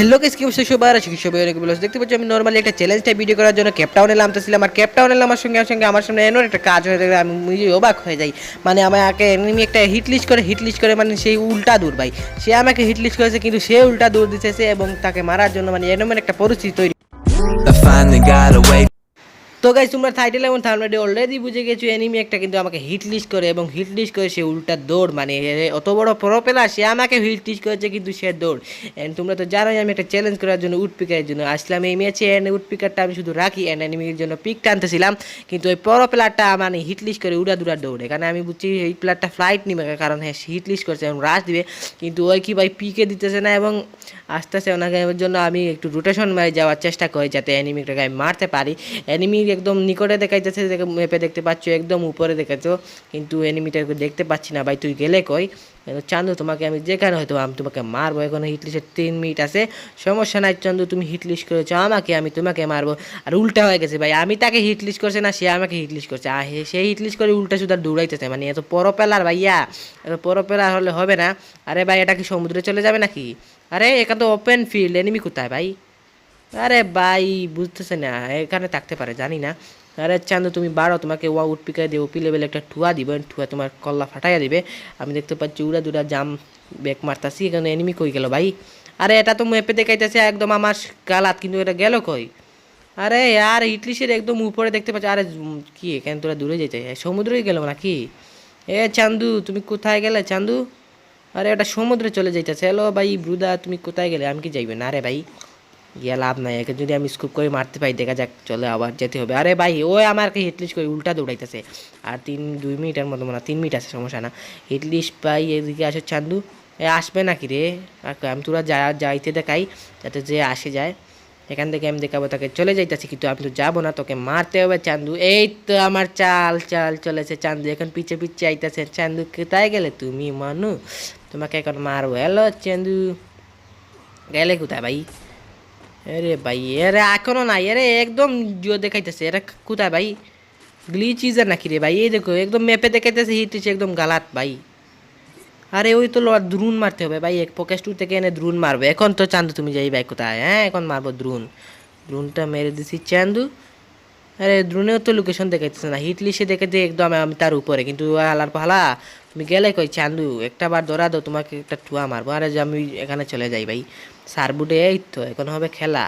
Hello guys কি অবশ্যই সবার আছে সবাই অনেক ভালো আছে। দেখতে পাচ্ছি আমি নর্মালি একটা চ্যালেঞ্জ টাইপ ভিডিও করার জন্য ক্যাপটাউনে নামতেছিলাম। আর ক্যাপটাউনে আমার সঙ্গে সঙ্গে আমার সামনে এমন একটা কাজ হয়ে যায় আমি নিজে অবাক হয়ে যাই। মানে আমাকে এনিমি একটা হিট লিস্ট করে হিট লিস্ট করে মানে সেই উল্টা দূর ভাই। সে আমাকে হিট লিস্ট করেছে, কিন্তু সে উল্টা দূর দিতেছে এবং তাকে মারার জন্য মানে এমন একটা পরিস্থিতি তৈরি তো গাইজ তোমরা টাইটেল এবং থার্মেডে অলরেডি বুঝে গেছো এনিমি একটা কিন্তু আমাকে হিট লিস্ট করে এবং হিট লিস্ট করে সে উল্টা দৌড় মানে অত বড় প্রপেলার সে আমাকে হিট লিস্ট করেছে কিন্তু সে দৌড়। অ্যান্ড তোমরা তো জানোই আমি একটা চ্যালেঞ্জ করার জন্য উড পিকারের জন্য আসলাম এই ম্যাচে অ্যান্ড উড পিকারটা আমি শুধু রাখি অ্যান্ড এনিমির জন্য পিক টানতেছিলাম। কিন্তু ওই প্রপেলারটা মানে হিট লিস্ট করে উড়া দুরা দৌড়ে। কারণ আমি বুঝছি এই প্লেয়ারটা ফ্লাইট নিবে, কারণ হ্যাঁ হিট লিস্ট করছে এবং রাশ দিবে। কিন্তু ওই কি ভাই পিকে দিতেছে না এবং আস্তে আস্তে ওনাকে জন্য আমি একটু রোটেশন মারে যাওয়ার চেষ্টা করি যাতে অ্যানিমিটাকে আমি মারতে পারি। অ্যানিমি একদম নিকটে দেখাইতেছে মেপে দেখতে পাচ্ছ, একদম উপরে দেখাচ্ছো কিন্তু অ্যানিমিটাকে দেখতে পাচ্ছি না, ভাই, তুই গেলে কই? চান্দু, তোমাকে আমি যেখানে হয়তো আমি তোমাকে মারবো, এখন হিটলিস্টের তিন মিনিট আছে। সমস্যা নাই, চান্দু, তুমি হিটলিস্ট করেছ, আমাকে আমি তোমাকে মারবো। আর উল্টা হয়ে গেছে, ভাই, আমি তাকে হিটলিস্ট করছে না, সে আমাকে হিটলিস্ট করছে। আর সে হিটলিস্ট করে উল্টা সুদা দৌড়াইতেছে মানে এত পরপেলার, ভাইয়া। এত পরপেলার হলে হবে না। আরে ভাই, এটা কি সমুদ্রে চলে যাবে নাকি? আরে, এখানে তো ওপেন ফিল্ড এনিমি কোথায়, ভাই? আরে ভাই, বুঝতেছে না, এখানে থাকতে পারে, জানি না। আরে চান্দু, তুমি বাড়ো, তোমাকে ওয়া উঠ পিকাই দেবো, পি লেভেল একটা ঠুয়া দিবে, ঠুয়া তোমার কল্লা ফাটাইয়া দিবে। আমি দেখতে পাচ্ছি উড়া দুরা জাম ব্যাক মারতাছি, এখানে এনিমি কই গেল ভাই? আরে এটা তো মেপে দেখাইতেছে, একদম আমার গালাত, কিন্তু এটা গেল কই? আরে আর ইটলিশের একদম উপরে দেখতে পাচ্ছি, আরে কি, এখানে তোরা দূরে যেতে সমুদ্রেই গেল নাকি? এ চান্দু, তুমি কোথায় গেলে চান্দু? আরে এটা সমুদ্রে চলে যাইতেছে। হ্যালো ভাই, ব্রুদা, তুমি কোথায় গেলে? আমি কি যাইবে? না রে ভাই। গিয়া লাভ নাই একে যদি আমি স্কুপ করে মারতে পাই দেখা যাক চলে আবার যেতে হবে। আরে ভাই ওই আমাকে হিটলিস্ট করে উল্টা দৌড়াইতেছে। আর তিন দুই মিনিটের মতো মনে হয়, তিন মিনিট আছে সমস্যা না। হিটলিস্ট পাই এদিকে আসো চান্দু। এ আসবে নাকি রে? আমি তোরা যা যাইতে দেখাই যাতে যে আসে যায়। এখান থেকে আমি দেখাবো তাকে। চলে যাইতেছি কিন্তু আমি তো যাব না তোকে মারতে হবে চান্দু। এই তো আমার চাল চাল চলেছে চান্দু। এখন পিছে পিছে আইতেছে চান্দু কোথায় গেলে তুমি মানু? তোমাকে এখন মারবো। হ্যালো চান্দু। গেলে কোথায় ভাই? আরে ভাই, এরে এখনও না এরে একদম জিও দেখাইতেছে, এরা কোথায় ভাই? গ্লিচ ইজার নাকি রে ভাই? এই দেখো, একদম ম্যাপে দেখাইতেছে হিট একদম গালাত ভাই। আরে ওই তো লোয়ার দ্রুন মারতে হবে ভাই, এক পকেট টু থেকে এনে দ্রুন মারবে। এখন তো চান্দু, তুমি যাই ভাই কোথায়? হ্যাঁ এখন মারবো দ্রুন দ্রুনটা মেরে দিছি চান্দু। আরে দ্রুনেও তো লোকেশন দেখাইতেছে না। হিট লিস্টে দেখেছে একদম আমি তার উপরে। কিন্তু আলার পালা, তুমি গেলে কই? চান্দু, একটা বার ধরা দাও, তোমাকে একটা টুয়া মারবো। আরে আমি এখানে চলে যাই ভাই। সার সারবুটে এই তো, এখন হবে খেলা।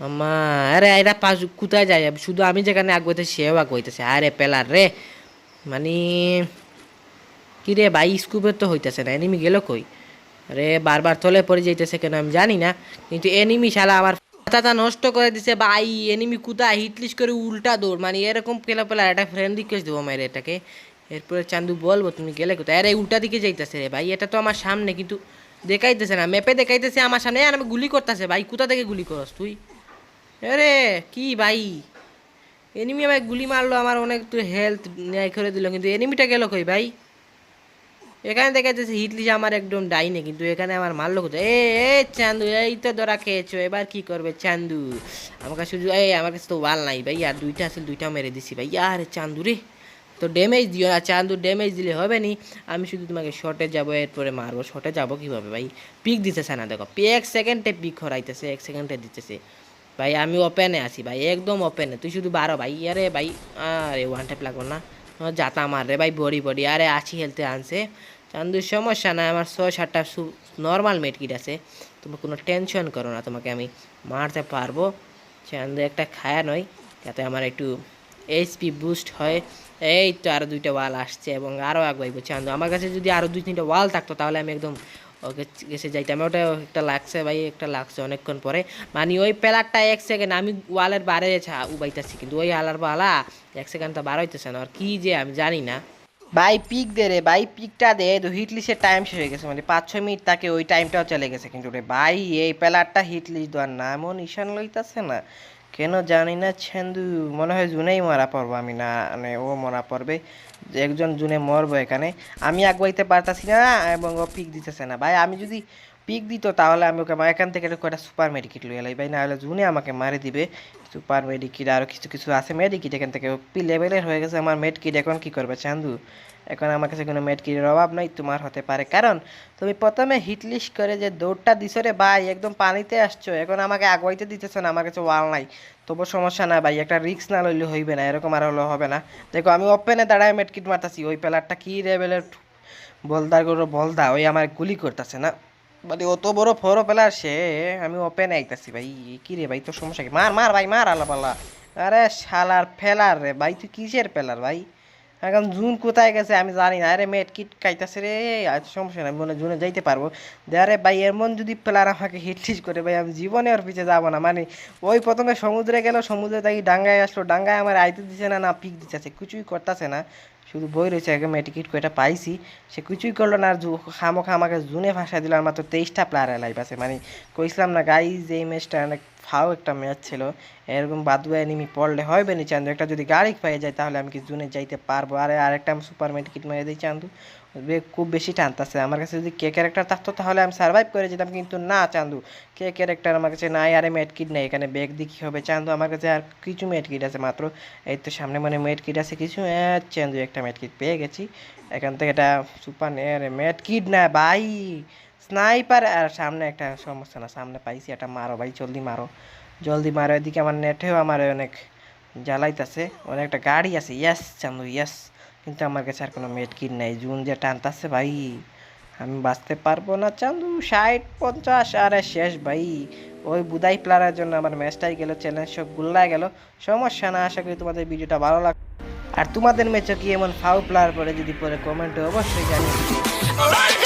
আমা আরে এরা পাশ কোথায় যায়? শুধু আমি যেখানে আগুইতে সেও আগুইতেছে আরে পেলার রে। মানে কি রে ভাই স্কুপের তো হইতেছে না। এনিমি গেল কই? আরে বারবার তলে পড়ে যাইতেছে কেন আমি জানি না। কিন্তু এনিমি শালা আমার মাথাটা নষ্ট করে দিছে ভাই এনিমি কোথায়? হিটলিস্ট করে উল্টা দৌড়। মানে এরকম পেলা পেলা, একটা ফ্রেন্ড রিকোয়েস্ট দেবো মায়ের এটাকে। এরপরে চান্দু বলব, তুমি গেলে কোথায়? আরে, উল্টা দিকে যাইতেছে রে ভাই, এটা তো আমার সামনে, কিন্তু দেখাইতেছে না। ম্যাপে দেখাইতেছে আমার সামনে, আর আমি গুলি করতেছে ভাই, কোথা থেকে গুলি করস তুই? আরে, কি ভাই? এনিমি আমায় গুলি মারলো, আমার অনেক হেলথ ন্যায় করে দিল, কিন্তু এনিমিটা গেল কই ভাই? এখানে দেখা যাচ্ছে হিটলিশ আমার একদম ডাইনে, কিন্তু এখানে আমার মারলো কোথায় এ চান্দু, এই তো ধরা খেয়েছো, এবার কি করবে চান্দু? আমাকে শুধু, এই, আমার কাছে তো ওয়াল নাই ভাই আর দুইটা আছে, দুইটা মেরে দিছি ভাই আরে চান্দু রে, তো ড্যামেজ দিও না, চান্দু ড্যামেজ দিলে হবে নি, আমি শুধু তোমাকে শর্টে যাব, এরপরে মারবো শর্টে যাব কীভাবে ভাই? পিক দিতেছে না, দেখো এক সেকেন্ডে পিক হরাইতেছে, এক সেকেন্ডে দিতেছে। ভাই, আমি ওপেনে আছি ভাই, একদম ওপেনে তুই শুধু বারো ভাই, আরে ভাই, আরে ওয়ান টাইপ লাগবো না। জাতা মার রে, ভাই বডি বডি। আরে আছি হেলতে আনছে। চান্দু, সমস্যা না আমার ছয়, সাতটা নর্মাল মেটকিট আছে। তুমি কোনো টেনশন করো না, তোমাকে আমি মারতে পারব। চান্দু একটা খায়া নয়, যাতে আমার একটু এইচপি বুস্ট হয়। এই তো আরও দুইটা ওয়াল আসছে এবং আরও আগুয়াইব চান্দু, আমার কাছে যদি আরও দুই, তিনটা ওয়াল থাকতো, তাহলে আমি একদম ওকে গেছে যাইতাম ওটা একটা লাগছে ভাই, একটা লাগছে অনেকক্ষণ পরে। মানে ওই প্যালারটা এক সেকেন্ড আমি ওয়ালের বারে উবাইতেছি, কিন্তু ওই আলার বালা এক সেকেন্ড তো বার হইতেছে না। আর কি যে আমি জানি না। ভাই, পিক দে রে, ভাই, পিকটা দে। তো হিট লিস্টের টাইম শেষ হয়ে গেছে। মানে পাঁচ, ছয় মিনিট তাকে ওই টাইমটাও চলে গেছে কিন্তু রে। ভাই, এই প্যালারটা হিট লিস্ট দেওয়ার নামও নিশান লইতাছে না। কেন জানি না, ছন্দু, মনে হয় জুনেই মারা পড়ব আমি না মানে ও মরা পড়বে একজন জুনে মরবো এখানে। আমি আগুয়াইতে পারতাছি না এবং ও পিক দিতেছে না। ভাই, আমি যদি পিক দিত তাহলে আমি ওকে এখান থেকে একটা সুপার মেডিকিট লই। এলাই ভাই না হলে জুনে আমাকে মারে দিবে। সুপার মেডিকিট আরও কিছু কিছু আছে মেডিকিট, এখান থেকে পি লেভেলের হয়ে গেছে। আমার মেডকিট এখন কী করবে চান্দু এখন আমার কাছে কোনো মেটকিটের অভাব নাই, তোমার হতে পারে। কারণ তুমি প্রথমে হিট লিস্ট করে যে দৌড়টা দিছো রে ভাই, একদম পানিতে আসছো, এখন আমাকে আগুয়াইতে দিতেছো না, আমার কাছে ওয়াল নাই। তবু সমস্যা না ভাই, একটা রিক্স না লইলে হইবে না, এরকম আর হলে হবে না। দেখো, আমি ওপেনে দাঁড়ায় মেটকিট মারতাছি, ওই প্লেয়ারটা কি লেভেলের বলদার করে বলদা, ওই আমার গুলি করতেছে না। মানে অত বড় ফরো প্লেয়ার সে, আমি ওপেনে আইতাছি ভাই, কি রে ভাই, তোর সমস্যা কি? মার মার ভাই, মার আল্লাহ পাল্লা আরে শালার ফেলার রে ভাই, তুই কিসের ফেলার ভাই? এখন জুন কোথায় গেছে আমি জানি না। আরে মেট কিট কাইতাছে রে আজ সমস্যা নাই, মনে জুনে যাইতে পারব। আরে ভাই, এমন যদি প্লেয়ার আমাকে হিট হিট করে, ভাই, আমি জীবনে ওর পিছিয়ে যাব না। মানে ওই প্রথমে সমুদ্রে গেল, সমুদ্রে তাই ডাঙ্গায় আসলো, ডাঙ্গায় আমার আইতে দিছে না না, পিক দিতেছে, কিছুই করতেছে না। শুধু বই রয়েছে, আগে মেটিকিট কয়টা পাইছি, সে কিছুই করল না, আর খামোখা আমাকে জুনে ভাষা দিল, আর মাত্র তেইশটা প্লেয়ার লাইভ আছে। মানে কইছিলাম না গাই যে এই ম্যাচটা ফাও একটা ম্যাচ ছিল। এরকম বাদুয়া এনিমি পড়লে হবে নি চান্দু? একটা যদি গাড়ি পেয়ে যায় তাহলে আমি কি জুনে যাইতে পারব? আরে আরেকটা সুপার মেটিকিট মেরে দিই চান্দু। খুব বেশি টানতেছে আমার কাছে যদি কে ক্যারেক্টার থাকতো তাহলে আমি সার্ভাইভ করে যেতাম, কিন্তু না চান্দু। কে ক্যারেক্টার আমার কাছে নাই, আরে মেট কিট নেই। এখানে ব্যাগ দিয়ে কী হবে চান্দু? আমার কাছে আর কিছু মেট কিট আছে মাত্র। এই তো সামনে মানে মেট কিট আছে কিছু। হ্যাঁ চান্দু একটা মেট কিট পেয়ে গেছি। এখান থেকে এটা সুপার মেট কিট না ভাই। স্নাইপার, আর সামনে একটা সমস্যা না, সামনে পাইছি একটা মারো ভাই, জলদি মারো। জলদি মারো, এদিকে আমার নেটেও আমার অনেক জ্বালাইতেছে, অনেক একটা গাড়ি আছে, ইয়াস চান্দু, ইয়াস। কিন্তু আমার কাছে আর কোনো মেট কিট নাই, জুন যে টানতাছে ভাই, আমি বাঁচতে পারব না চান্দু, ষাট, পঞ্চাশ, আরে শেষ ভাই। ওই বুদাই প্লারের জন্য আমার ম্যাচটাই গেল চ্যালেঞ্জ সব গুল্লায় গেল। সমস্যা না, আশা করি তোমাদের ভিডিওটা ভালো লাগ আর তোমাদের ম্যাচে কি এমন ফাউ প্লার পরে যদি পরে কমেন্টে অবশ্যই জানিয়ে